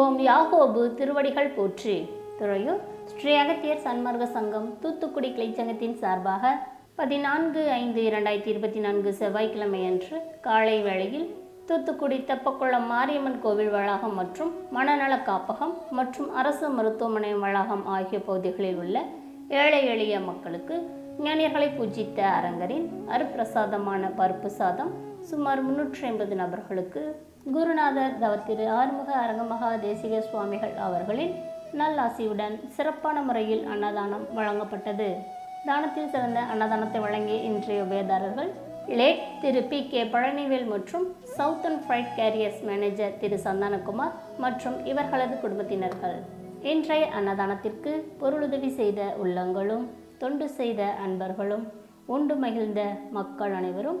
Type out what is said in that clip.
ஓம் யாகோபு திருவடிகள் போற்றி. துறையூர் ஸ்ரீ அகத்தியர் சன்மார்க்க சங்கம் தூத்துக்குடி கிளைச்சங்கத்தின் சார்பாக பதினான்கு ஐந்து இரண்டாயிரத்தி இருபத்தி நான்கு செவ்வாய்க்கிழமையன்று காலை வேளையில் தூத்துக்குடி தெப்பக்குளம் மாரியம்மன் கோவில் வளாகம் மற்றும் மனநல காப்பகம் மற்றும் அரசு மருத்துவமனை வளாகம் ஆகிய பகுதிகளில் உள்ள ஏழை எளிய மக்களுக்கு ஞானியர்களை பூஜித்த அரங்கரின் அருப்பிரசாதமான பருப்பு சாதம் சுமார் முன்னூற்றி ஐம்பது நபர்களுக்கு குருநாதர் தவத்திரு ஆறுமுக அரங்கமகா தேசிக சுவாமிகள் அவர்களின் நல்லாசியுடன் சிறப்பான முறையில் அன்னதானம் வழங்கப்பட்டது. தானத்தில் சிறந்த அன்னதானத்தை வழங்கிய இன்றைய உபயதாரர்கள் லேட் திரு பி கே பழனிவேல் மற்றும் சவுத்தர்ன் ஃப்ரைட் கேரியர்ஸ் மேனேஜர் திரு சந்தானகுமார் மற்றும் இவர்களது குடும்பத்தினர்கள். இன்றைய அன்னதானத்திற்கு பொருளுதவி செய்த உள்ளங்களும் தொண்டு செய்த அன்பர்களும் உண்டு மகிழ்ந்த மக்கள் அனைவரும்